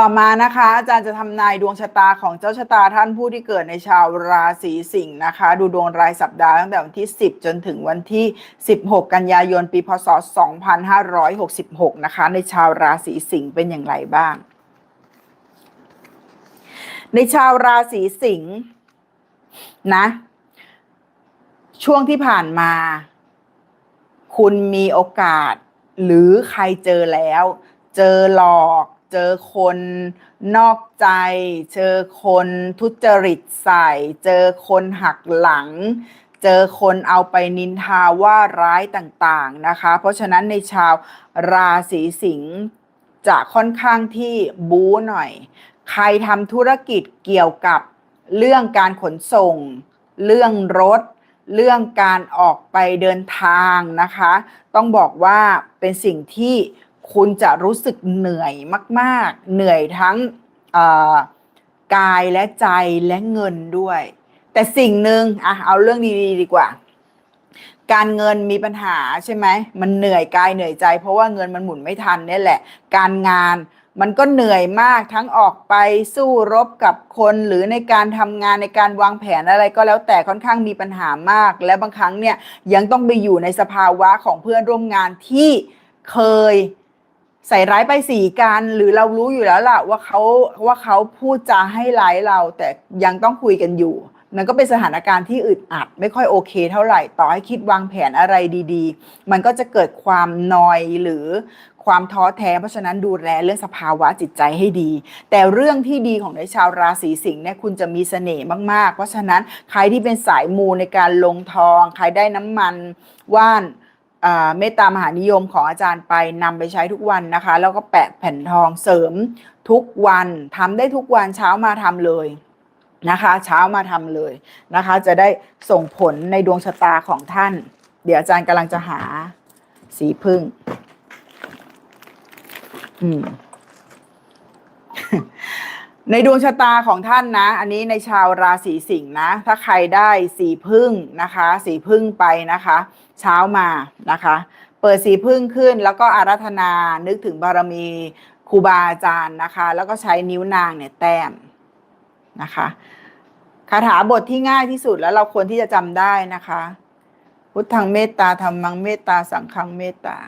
ต่อมานะคะอาจารย์จะทำนายดวงชะตาของเจ้าชะตาท่านผู้ที่เกิดในชาวราศีสิงห์นะคะ ดูดวงรายสัปดาห์ตั้งแต่วันที่ 10 จนถึงวันที่ 16 กันยายน ปีพศ 2566 นะคะ ในชาวราศีสิงห์เป็นอย่างไรบ้าง ในชาวราศีสิงห์นะ ช่วงที่ผ่านมา คุณมีโอกาส หรือใครเจอแล้ว เจอหลอก เจอคนนอกใจ เจอคนทุจริตใส่ เจอคนหักหลัง เจอคนเอาไปนินทาว่าร้ายต่างๆนะคะ เพราะฉะนั้นในชาวราศีสิงห์จะค่อนข้างที่บู๊หน่อย ใครทำธุรกิจเกี่ยวกับเรื่องการขนส่ง เรื่องรถ เรื่องการออกไปเดินทางนะคะ ต้องบอกว่าเป็นสิ่งที่ คุณจะรู้สึกเหนื่อยมาก ๆ เหนื่อยทั้งกายและใจและเงินด้วย แต่สิ่งหนึ่งอะเอาเรื่องดีๆดีกว่า การเงินมีปัญหาใช่ไหมมันเหนื่อยกายเหนื่อยใจ เพราะว่าเงินมันหมุนไม่ทันนี่แหละ การงานมันก็เหนื่อยมากทั้งออกไปสู้รบกับคนหรือในการทำงานในการวางแผนอะไรก็แล้วแต่ค่อนข้างมีปัญหามาก และบางครั้งเนี่ยยังต้องไปอยู่ในสภาวะของเพื่อนร่วมงานที่เคย ใส่ร้ายไปสีกันหรือเรารู้อยู่แล้วล่ะว่าเขาว่าเขาพูดจาให้ร้ายเราแต่ยังต้องคุยกันอยู่มันก็เป็นสถานการณ์ที่อึดอัด ไม่ค่อยโอเคเท่าไหร่ต่อให้คิดวางแผนอะไรดีๆ มันก็จะเกิดความนอยหรือความท้อแท้เพราะฉะนั้นดูแลเรื่องสภาวะจิตใจให้ดี แต่เรื่องที่ดีของในชาวราศีสิงห์เนี่ยคุณจะมีเสน่ห์มากๆ เพราะฉะนั้นใครที่เป็นสายมูในการลงทอง ใครได้น้ำมันว่าน เมตตามหานิยมของอาจารย์ไปนำไปใช้ทุกวันนะคะ แล้วก็แปะแผ่นทองเสริมทุกวันทำได้ทุกวันเช้ามาทำเลยนะคะ เช้ามาทำเลยนะคะ จะได้ส่งผลในดวงชะตาของท่าน เดี๋ยวอาจารย์กำลังจะหาสีพึ่ง อืม ในดวงชะตาของท่านนะ อันนี้ในชาวราศีสิงห์นะ ถ้าใครได้สีพึ่งนะคะ สีพึ่งไปนะคะ เช้ามานะคะ เปิดสีพึ่งขึ้นแล้วก็อารัธนานึกถึงบารมีครูบาอาจารย์นะคะ แล้วก็ใช้นิ้วนางเนี่ยแต้มนะคะคาถาบทที่ง่ายที่สุดแล้วเราควรที่จะจำได้นะคะ พุทธังเมตตาธรรมังเมตตาสังฆังเมตตา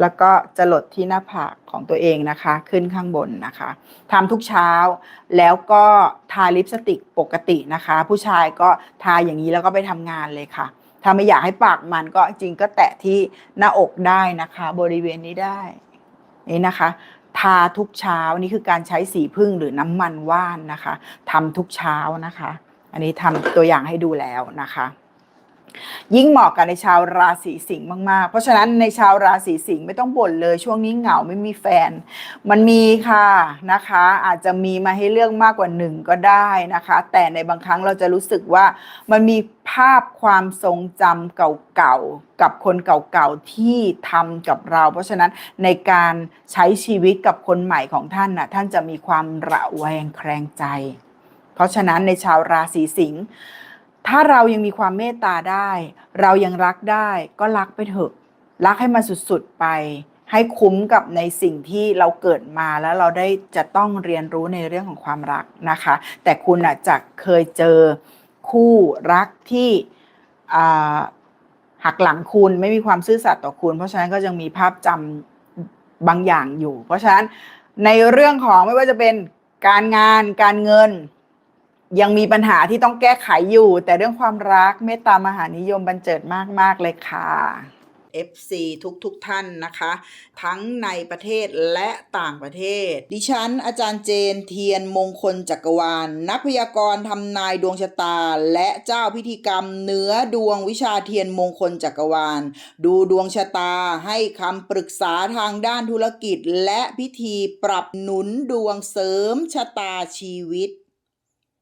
แล้วก็จะหลดที่หน้าผากของตัวเองนะคะ ขึ้นข้างบนนะคะทำทุกเช้า แล้วก็ทาลิปสติกปกตินะคะ ผู้ชายก็ทาอย่างนี้แล้วก็ไปทำงานเลยค่ะ ถ้าไม่อยากให้ปากมันก็จริงก็แตะที่หน้าอกได้นะคะ บริเวณนี้ได้ นี่นะคะ ทาทุกเช้านี่คือการใช้สีพึ่งหรือน้ำมันว่านนะคะทำทุกเช้านะคะ อันนี้ทำตัวอย่างให้ดูแล้วนะคะ ยิ่งเหมาะกับในชาวราศีสิงห์มากๆ เพราะฉะนั้นในชาวราศีสิงห์ไม่ต้องบ่นเลย ช่วงนี้เหงาไม่มีแฟน มันมีค่ะนะคะ อาจจะมีมาให้เลือกมากกว่าหนึ่งก็ได้นะคะ แต่ในบางครั้งเราจะรู้สึกว่ามันมีภาพความทรงจำเก่าๆกับคนเก่าๆที่ทำกับเรา เพราะฉะนั้นในการใช้ชีวิตกับคนใหม่ของท่านน่ะท่านจะมีความระแวงแคลงใจ เพราะฉะนั้นในชาวราศีสิงห์ ถ้าเรายังมีความเมตตาได้ เรายังรักได้ก็รักไปเถอะ รักให้มันสุดๆไป ให้คุ้มกับในสิ่งที่เราเกิดมาแล้วเราได้จะต้องเรียนรู้ในเรื่องของความรักนะคะ แต่คุณอาจจะเคยเจอคู่รักที่หักหลังคุณไม่มีความซื่อสัตย์ต่อคุณ เพราะฉะนั้นก็ยังมีภาพจำบางอย่างอยู่ เพราะฉะนั้นในเรื่องของไม่ว่าจะเป็นการงานการเงิน ยังมีปัญหาที่ต้องแก้ไขอยู่ แต่เรื่องความรักเมตตามหานิยมบันเจิดมากๆเลยค่ะ FC ทุกทุกท่านนะคะ ทั้งในประเทศและต่างประเทศ ดิฉัน อาจารย์เจนเทียนมงคลจักรวาลนักพยากรณ์ทำนายดวงชะตา และเจ้าพิธีกรรมเหนือดวงวิชาเทียนมงคลจักรวาล ดูดวงชะตาให้คำปรึกษาทางด้านธุรกิจ และพิธีปรับหนุนดวงเสริมชะตาชีวิต